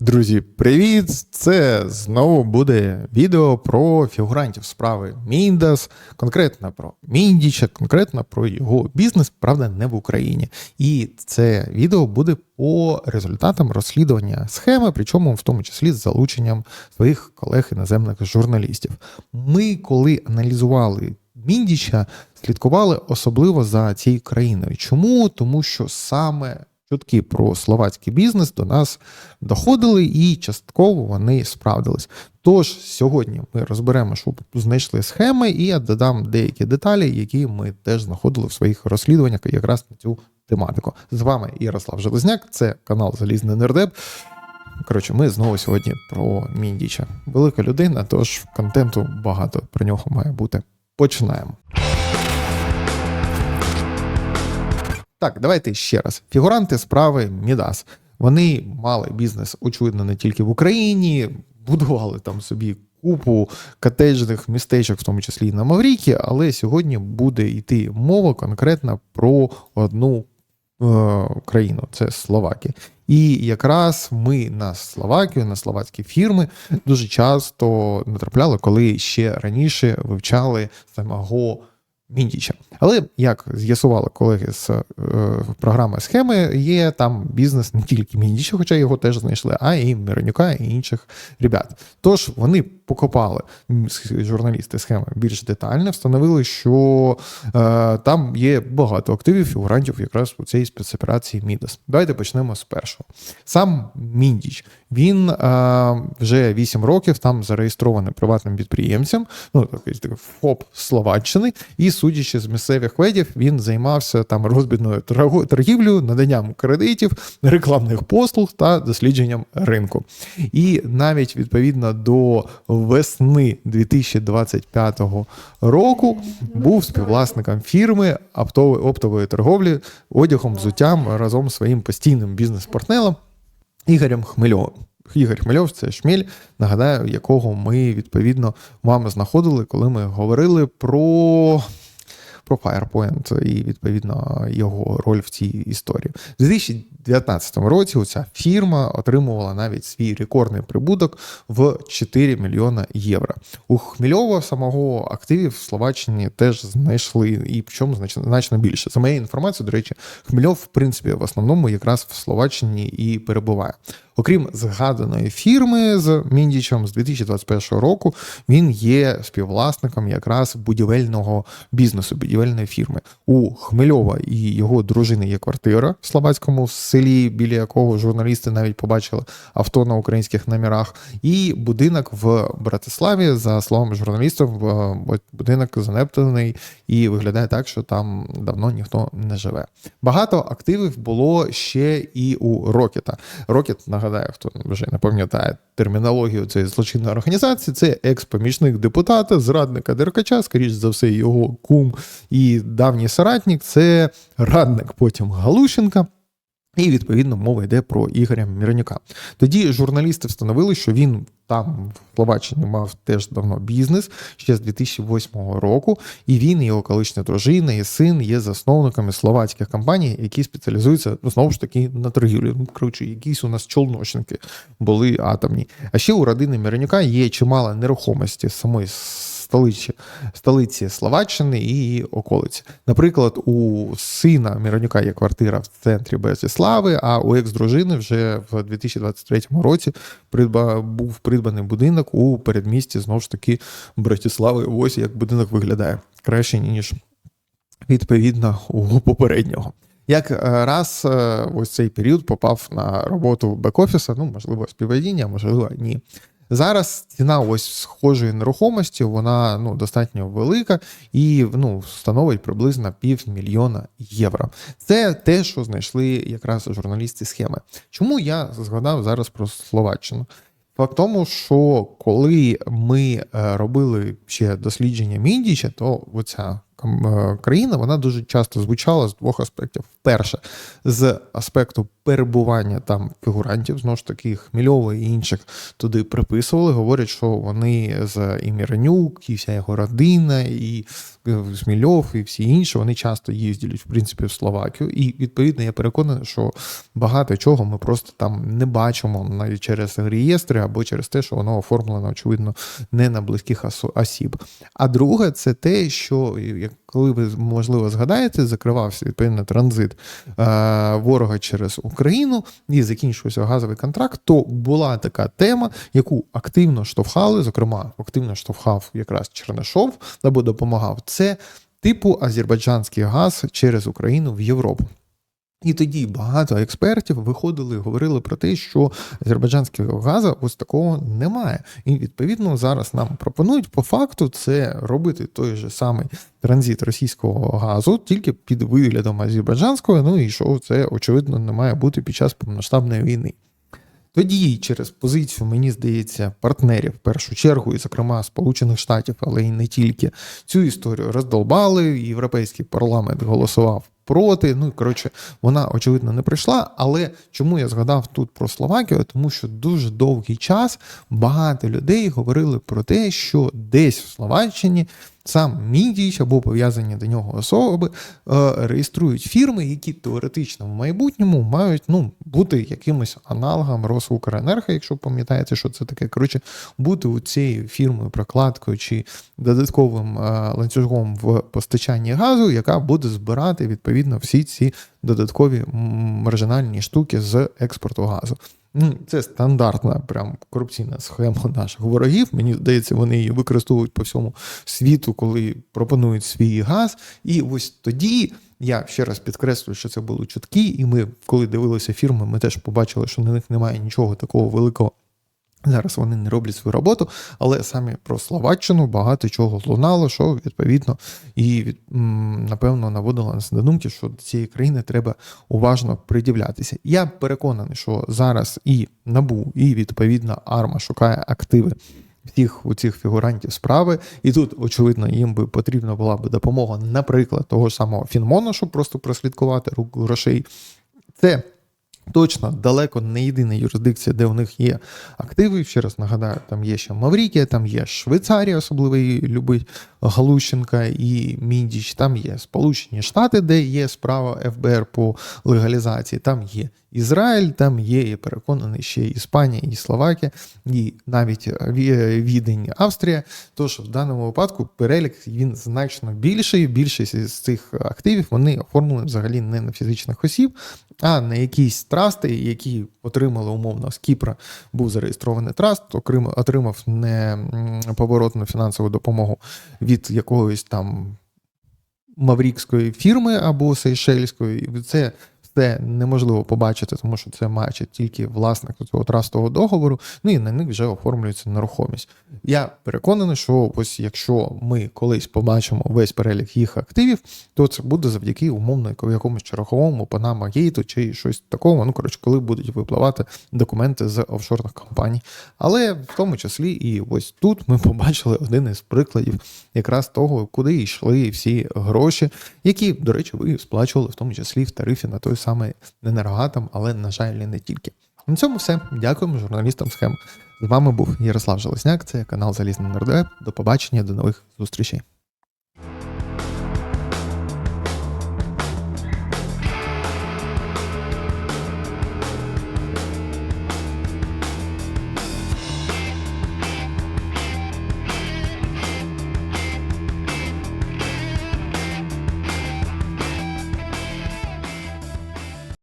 Друзі, привіт! Це знову буде відео про фігурантів справи Міндас, конкретно про Міндіча, конкретно про його бізнес, правда, не в Україні. І це відео буде по результатам розслідування схеми, причому в тому числі з залученням своїх колег іноземних журналістів. Ми, коли аналізували Міндіча, слідкували особливо за цією країною. Чому? Тому що саме чутки про словацький бізнес до нас доходили, і частково вони справдились. Тож сьогодні ми розберемо, що знайшли схеми, і я додам деякі деталі, які ми теж знаходили в своїх розслідуваннях якраз на цю тематику. З вами Ярослав Железняк, це канал Залізний Нердеп. Коротше, ми знову сьогодні про Міндіча. Велика людина, тож контенту багато про нього має бути. Починаємо. Так, давайте ще раз. Фігуранти справи Мідас. Вони мали бізнес, очевидно, не тільки в Україні, будували там собі купу котеджних містечок, в тому числі і на Маврікі, але сьогодні буде йти мова конкретно про одну е, країну це Словакія. І якраз ми на Словакію, на словацькі фірми дуже часто натрапляли, коли ще раніше вивчали самого. Міндіча. Але як з'ясували колеги з е, програми схеми, є там бізнес не тільки Міндіча, хоча його теж знайшли, а і Миронюка і інших ребят. Тож вони покопали журналісти схеми більш детально, встановили, що е, там є багато активів фігурантів якраз у цій спецоперації Мідас. Давайте почнемо з першого. Сам Міндіч він е, вже 8 років там зареєстрований приватним підприємцем, ну такий ФОП Словаччини, і судячи з місцевих ведів, він займався там розбідною торгівлею, наданням кредитів, рекламних послуг та дослідженням ринку. І навіть відповідно до весни 2025 року був співвласником фірми оптової торговлі одягом взуттям разом з своїм постійним бізнес-партнером Ігорем Хмельовим. Ігор Хмельов це шміль, нагадаю, якого ми відповідно вами знаходили, коли ми говорили про про Firepoint і відповідно його роль в цій історії. У 2019 році ця фірма отримувала навіть свій рекордний прибуток в 4 мільйона євро. У Хмельова самого активів в Словаччині теж знайшли і причому значно, значно більше. За моєю інформацією, до речі, Хмельов, в принципі, в основному якраз в Словаччині і перебуває. Окрім згаданої фірми з Міндічем з 2021 року, він є співвласником якраз будівельного бізнесу, будівельної фірми. У Хмельова і його дружини є квартира в Словацькому селі, біля якого журналісти навіть побачили авто на українських номерах, і будинок в Братиславі, за словами журналістів, будинок занептаний і виглядає так, що там давно ніхто не живе. Багато активів було ще і у Рокета. Рокет нагадаю, хто вже не пам'ятає термінологію цієї злочинної організації, це екс-помічник депутата, зрадника Деркача, скоріш за все, його кум і давній соратник, це радник потім Галущенка. І відповідно мова йде про Ігоря Міронюка. Тоді журналісти встановили, що він там в Словаччині мав теж давно бізнес ще з 2008 року, і він, і його колишня дружина, і син є засновниками словацьких компаній, які спеціалізуються ну, знову ж таки на торгівлі. Ну коротше, якісь у нас чолночники були атомні. А ще у родини Міронюка є чимало нерухомості самої столиці столиці Словаччини і околиці. Наприклад, у сина Міронюка є квартира в центрі Безіслави, а у екс-дружини вже в 2023 році придба, був придбаний будинок у передмісті знову ж таки Братислави. Ось як будинок виглядає краще ніж відповідно у попереднього. Як е, раз е, ось цей період попав на роботу бек-офіса, ну можливо, співведіння, можливо, ні. Зараз ціна ось схожої нерухомості, вона ну, достатньо велика і ну, становить приблизно півмільйона євро. Це те, що знайшли якраз журналісти схеми. Чому я згадав зараз про Словаччину? Факт тому, що коли ми е, робили ще дослідження Міндіча, то оця країна, вона дуже часто звучала з двох аспектів. Перше, з аспекту перебування там фігурантів, знову ж таки, Хмільова і інших туди приписували. Говорять, що вони з і і вся його родина, і е, Смільов, і всі інші, вони часто їздять, в принципі, в Словакію. І відповідно я переконаний, що багато чого ми просто там не бачимо навіть через реєстри або через те, що воно оформлено, очевидно, не на близьких осіб. А друге, це те, що коли ви можливо згадаєте, закривався відповідно транзит е, ворога через Україну і закінчився газовий контракт, то була така тема, яку активно штовхали, зокрема, активно штовхав якраз Чернишов або допомагав. Це типу азербайджанський газ через Україну в Європу. І тоді багато експертів виходили і говорили про те, що азербайджанського газу ось такого немає. І відповідно зараз нам пропонують по факту це робити той же самий транзит російського газу, тільки під виглядом азербайджанського. Ну і що це очевидно не має бути під час повноштабної війни. Тоді, через позицію, мені здається, партнерів в першу чергу, і, зокрема, Сполучених Штатів, але й не тільки цю історію роздолбали. Європейський парламент голосував проти. Ну коротше, вона очевидно не прийшла. Але чому я згадав тут про Словакію? Тому що дуже довгий час багато людей говорили про те, що десь в Словаччині сам Міндіч або пов'язані до нього особи е, реєструють фірми, які теоретично в майбутньому мають ну, бути якимось аналогом Росукренерго, якщо пам'ятаєте, що це таке. Коротше, бути у цією фірмою, прокладкою чи додатковим е, ланцюжком в постачанні газу, яка буде збирати відповідно всі ці додаткові маржинальні штуки з експорту газу. Ну, Це стандартна прям корупційна схема наших ворогів. Мені здається, вони її використовують по всьому світу, коли пропонують свій газ. І ось тоді я ще раз підкреслюю, що це були чутки, і ми, коли дивилися фірми, ми теж побачили, що на них немає нічого такого великого. Зараз вони не роблять свою роботу, але самі про Словаччину багато чого лунало, що відповідно і напевно наводило нас на думки, що до цієї країни треба уважно придивлятися. Я переконаний, що зараз і НАБУ, і відповідно АРМА шукає активи всіх у цих фігурантів справи, і тут, очевидно, їм би потрібна була б допомога, наприклад, того ж самого Фінмону, щоб просто прослідкувати рук грошей. Це точно далеко не єдина юрисдикція, де у них є активи. Ще раз нагадаю, там є ще Маврікія, там є Швейцарія, особливо її любить Галущенка і Міндіч, там є Сполучені Штати, де є справа ФБР по легалізації, там є Ізраїль, там є, я переконаний, ще Іспанія і Словакія, і навіть Відень, Австрія. Тож в даному випадку перелік він значно більший. Більшість з цих активів вони оформлені взагалі не на фізичних осіб, а на якісь трасти, які отримали умовно з Кіпра, був зареєстрований траст, отримав неповоротну фінансову допомогу від якогось там маврікської фірми або сейшельської. І Це неможливо побачити, тому що це бачить тільки власник цього трастового договору. Ну і на них вже оформлюється нерухомість. Я переконаний, що ось якщо ми колись побачимо весь перелік їх активів, то це буде завдяки умовно якомусь черговому Панама Гейту чи щось такого. Ну коротше, коли будуть випливати документи з офшорних компаній. Але в тому числі і ось тут ми побачили один із прикладів якраз того, куди йшли всі гроші, які, до речі, ви сплачували в тому числі в тарифі на той самий енергоатом, але, на жаль, не тільки. На цьому все. Дякуємо журналістам схем. З вами був Ярослав Железняк, це канал Залізний НРД. До побачення, до нових зустрічей.